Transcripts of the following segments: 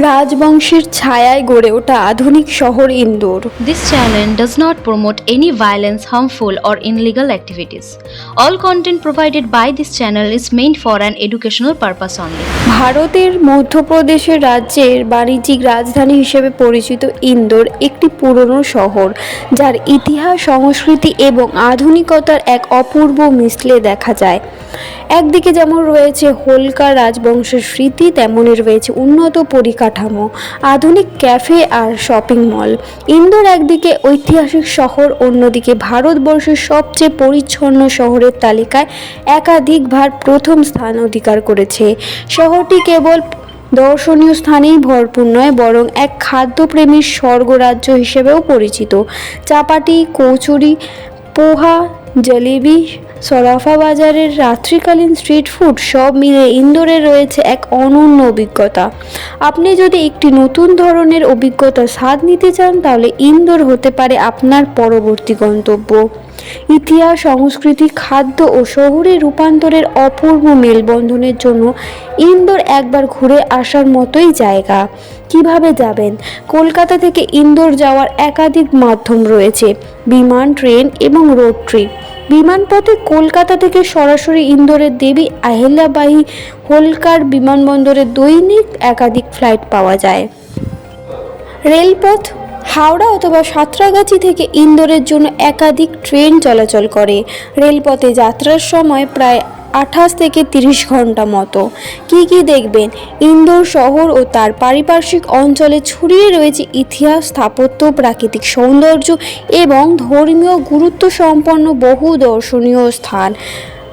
রাজবংশের ছায়ায় গড়ে ওঠা আধুনিক শহর Indore. This channel does not promote any violence harmful or illegal activities all content provided by this channel is meant for an educational purpose only ভারতের মধ্যপ্রদেশের রাজ্যের বাণিজ্যিক রাজধানী হিসেবে পরিচিত ইন্দোর একটি পুরনো শহর যার ইতিহাস সংস্কৃতি এবং আধুনিকতার এক অপূর্ব মিশলে দেখা যায়। একদিকে যেমন রয়েছে হোলকার রাজবংশের স্মৃতি তেমনই রয়েছে উন্নত পরিকাঠামো, আধুনিক ক্যাফে আর শপিং মল। ইন্দোর একদিকে ঐতিহাসিক শহর, অন্যদিকে ভারতবর্ষের সবচেয়ে পরিচ্ছন্ন শহরের তালিকায় একাধিকবার প্রথম স্থান অধিকার করেছে। শহরটি কেবল দর্শনীয় স্থানেই ভরপুর নয়, বরং এক খাদ্যপ্রেমীর স্বর্গরাজ্য হিসেবেও পরিচিত। চাপাটি, কচুরি, পোহা, জলেবি সরাফা বাজারের রাত্রিকালীন স্ট্রিট ফুড সব মিলে ইন্দোরে রয়েছে এক অনন্য অভিজ্ঞতা। আপনি যদি একটি নতুন ধরনের অভিজ্ঞতা স্বাদ নিতে চান, তাহলে ইন্দোর হতে পারে আপনার পরবর্তী গন্তব্য। ইতিহাস, সংস্কৃতি, খাদ্য ও শহুরে রূপান্তরের অপূর্ব মেলবন্ধনের জন্য ইন্দোর একবার ঘুরে আসার মতোই জায়গা। কীভাবে যাবেন? কলকাতা থেকে ইন্দোর যাওয়ার একাধিক মাধ্যম রয়েছে। বিমান, ট্রেন এবং রোড ট্রিপ। বিমানপথে কলকাতা থেকে সরাসরি ইন্দোরের দেবী আহিল্যাবাহী হোলকার বিমানবন্দরে দৈনিক একাধিক ফ্লাইট পাওয়া যায়। রেলপথ হাওড়া অথবা সাঁতরাগাছি থেকে ইন্দোরের জন্য একাধিক ট্রেন চলাচল করে। রেলপথে যাত্রার সময় প্রায় আঠাশ থেকে তিরিশ ঘণ্টা মতো। কি কি দেখবেন? ইন্দোর শহর ও তার পারিপার্শ্বিক অঞ্চলে ছড়িয়ে রয়েছে ইতিহাস, স্থাপত্য, প্রাকৃতিক সৌন্দর্য এবং ধর্মীয় গুরুত্ব সম্পন্ন বহু দর্শনীয় স্থান।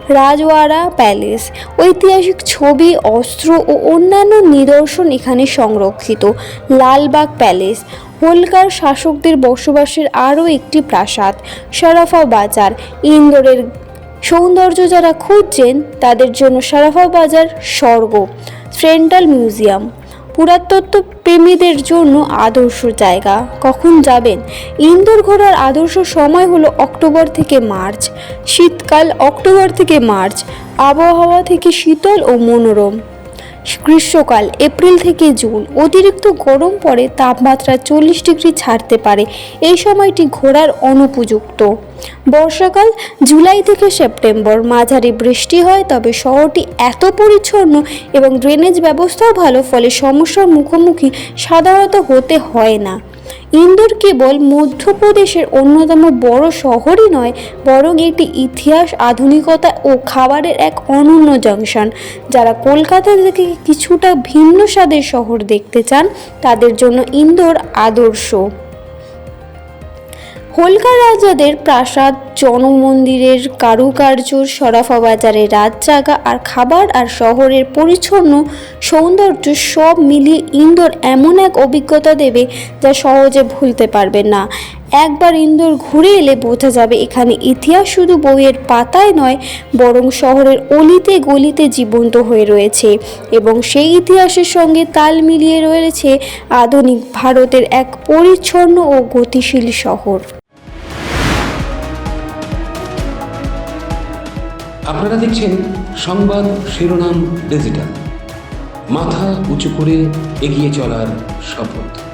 রাজওয়াড়া প্যালেস। ঐতিহাসিক ছবি, অস্ত্র ও অন্যান্য নিদর্শন এখানে সংরক্ষিত। লালবাগ প্যালেস। হোলকার শাসকদের বসবাসের আরও একটি প্রাসাদ শরাফা বাজার ইন্দোরের সৌন্দর্য যারা খুঁজছেন, তাদের জন্য সারাফা বাজার স্বর্গ ফ্রেন্টাল মিউজিয়াম। পুরাতত্ত্ব প্রেমীদের জন্য আদর্শ জায়গা। কখন যাবেন? ইন্দোর ঘোরার আদর্শ সময় হলো অক্টোবর থেকে মার্চ। শীতকাল অক্টোবর থেকে মার্চ। আবহাওয়া থেকে শীতল ও মনোরম। গ্রীষ্মকাল, এপ্রিল থেকে জুন। অতিরিক্ত গরম পড়ে তাপমাত্রা চল্লিশ ডিগ্রি ছাড়তে পারে। এই সময়টি ঘোরার অনুপযুক্ত। বর্ষাকাল জুলাই থেকে সেপ্টেম্বর। মাঝারি বৃষ্টি হয়, তবে শহরটি এত পরিচ্ছন্ন এবং ড্রেনেজ ব্যবস্থাও ভালো, ফলে সমস্যার মুখোমুখি সাধারণত হতে হয় না। ইন্দোর কেবল মধ্যপ্রদেশের অন্যতম বড় শহরই নয়, বরং এটি ইতিহাস, আধুনিকতা ও খাবারের এক অনন্য জংশন। যারা কলকাতা থেকে কিছুটা ভিন্ন স্বাদের শহর দেখতে চান, তাদের জন্য ইন্দোর আদর্শ। হোলকার রাজাদের প্রাসাদ, জনমন্দিরের কারুকার্য সরাফা বাজারের রাত জাগা আর খাবার আর শহরের পরিচ্ছন্ন সৌন্দর্য সব মিলিয়ে ইন্দোর এমন এক অভিজ্ঞতা দেবে যা সহজে ভুলতে পারবে না। একবার ইন্দোর ঘুরে এলে বোঝা যাবে এখানে ইতিহাস শুধু বইয়ের পাতায় নয়, বরং শহরের অলিতে গলিতে জীবন্ত হয়ে রয়েছে এবং সেই ইতিহাসের সঙ্গে তাল মিলিয়ে রয়েছে আধুনিক ভারতের এক পরিচ্ছন্ন ও গতিশীল শহর। আপনারা দেখছেন সংবাদ শিরোনাম ডিজিটাল। মাথা উঁচু করে এগিয়ে চলার শপথ।